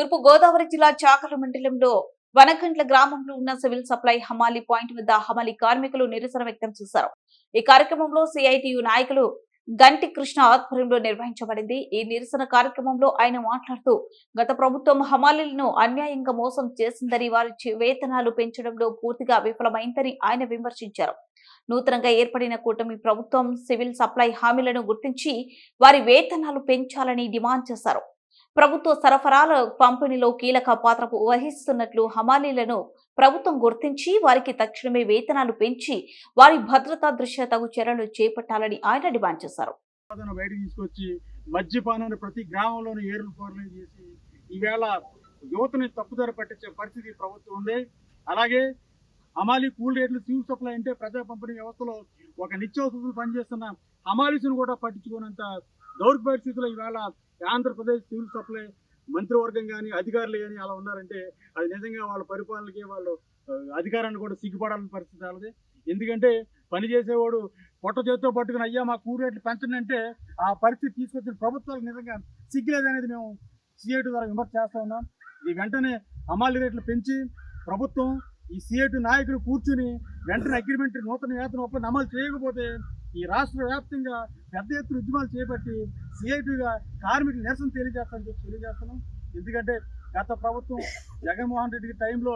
తూర్పు గోదావరి జిల్లా చాకల మండలంలో వనకంట్ల గ్రామంలో ఉన్న సివిల్ సప్లై హమాలి పాయింట్ వద్ద హమాలి కార్మికులు నిరసన వ్యక్తం చేశారు. ఈ కార్యక్రమంలో సిఐటియు నాయకులు గంటి కృష్ణ ఆధ్వర్యంలో నిర్వహించబడింది. ఈ నిరసన కార్యక్రమంలో ఆయన మాట్లాడుతూ గత ప్రభుత్వం హమాలీలను అన్యాయంగా మోసం చేసిందని వారి వేతనాలు పెంచడంలో పూర్తిగా విఫలమైందని ఆయన విమర్శించారు. నూతనంగా ఏర్పడిన కూటమి ప్రభుత్వం సివిల్ సప్లై హామీలను గుర్తించి వారి వేతనాలు పెంచాలని డిమాండ్ చేశారు. ప్రభుత్వ సరఫరాల పంపిణీలో కీలక పాత్ర వహిస్తున్నట్లు హమాలీలను ప్రభుత్వం గుర్తించి వారికి తక్షణమే వేతనాలు పెంచి వారి భద్రతా దృష్ట్యా తగు చర్యలు చేపట్టాలని ఆయన డిమాండ్ చేశారు. బయటకు తీసుకొచ్చి మద్యపానాన్ని ప్రతి గ్రామంలోనూ ఏరులు పోర్లు చేసి ఈవేళ యువతని తప్పుదారి పట్టించే పరిస్థితి ప్రభుత్వం ఉంది. అలాగే హమాలీ కూల్ రేట్లు సివిల్ సప్లై అంటే ప్రజా పంపిణీ వ్యవస్థలో ఒక నిత్యావసరాలు పనిచేస్తున్న హమాలీస్ను కూడా పట్టించుకున్నంత దౌర్భ పరిస్థితుల్లో ఈవేళ ఆంధ్రప్రదేశ్ సివిల్ సప్లై మంత్రివర్గం కానీ అధికారులు కానీ అలా ఉన్నారంటే అది నిజంగా వాళ్ళ పరిపాలనకి వాళ్ళు అధికారాన్ని కూడా సిగ్గుపడాలని పరిస్థితి అలాది ఎందుకంటే పని చేసేవాడు పొట్ట చేతితో పట్టుకుని అయ్యా మా కూడి రేట్లు పెంచండి ఆ పరిస్థితి తీసుకొచ్చిన ప్రభుత్వాలకు నిజంగా సిగ్గులేదనేది మేము సిఐటి ద్వారా విమర్శ చేస్తూ ఉన్నాం. ఇది వెంటనే అమాలి రేట్లు పెంచి ప్రభుత్వం ఈ సిఐటి నాయకులు కూర్చుని వెంటనే అగ్రిమెంట్ నూతన వేతన ఒప్పందం అమలు చేయకపోతే ఈ రాష్ట్ర వ్యాప్తంగా పెద్ద ఎత్తున ఉద్యమాలు చేపట్టి సిఐటిగా కార్మికులు నిరసన తెలియజేస్తామని చెప్పి తెలియజేస్తున్నాం. ఎందుకంటే గత ప్రభుత్వం జగన్మోహన్ రెడ్డి టైంలో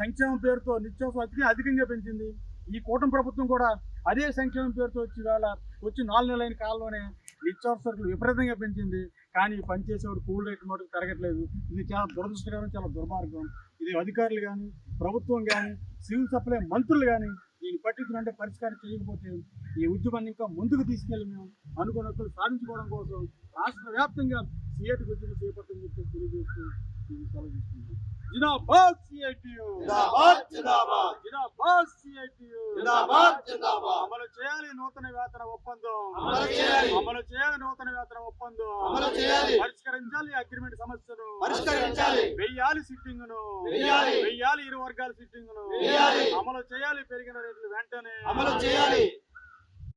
సంక్షేమం పేరుతో నిత్యావసర అధికంగా పెంచింది. ఈ కూటమి ప్రభుత్వం కూడా అదే సంక్షేమం పేరుతో వచ్చి వేళ వచ్చి నాలుగు నెలలైన కాలంలోనే నిత్యావసరకులు విపరీతంగా పెంచింది. కానీ పనిచేసేవాడు కూల్ రేట్ మటుకు పెరగట్లేదు. ఇది చాలా దురదృష్టకరం చాలా దుర్మార్గం. ఇది అధికారులు కానీ ప్రభుత్వం కానీ సివిల్ సప్లై మంత్రులు కానీ దీన్ని పట్టించుకుంటే పరిష్కారం చేయకపోతే ఈ ఉద్యమాన్ని ఇంకా ముందుకు తీసుకెళ్ళి మేము అనుకున్నట్లు సాధించుకోవడం కోసం రాష్ట్ర వ్యాప్తంగా సిఐటి ఉద్యమం చేపట్టని చెప్పి తెలియజేస్తూ నేను సెలవు జినాబాద్ సిఐటియు. జినాబాద్ సిఐటియు. నూతన వేతన ఒప్పందం అమలు చేయాలి. అమలు చేయాలి నూతన వేతన ఒప్పందం అమలు చేయాలి. పరిష్కరించాలి అగ్రిమెంట్ సమస్యను పరిష్కరించాలి. వెయ్యాలి సిట్టింగ్ను వెయ్యాలి. ఇరు వర్గాల సిట్టింగ్ను. అమలు చేయాలి పెరిగిన రేట్లు వెంటనే అమలు చేయాలి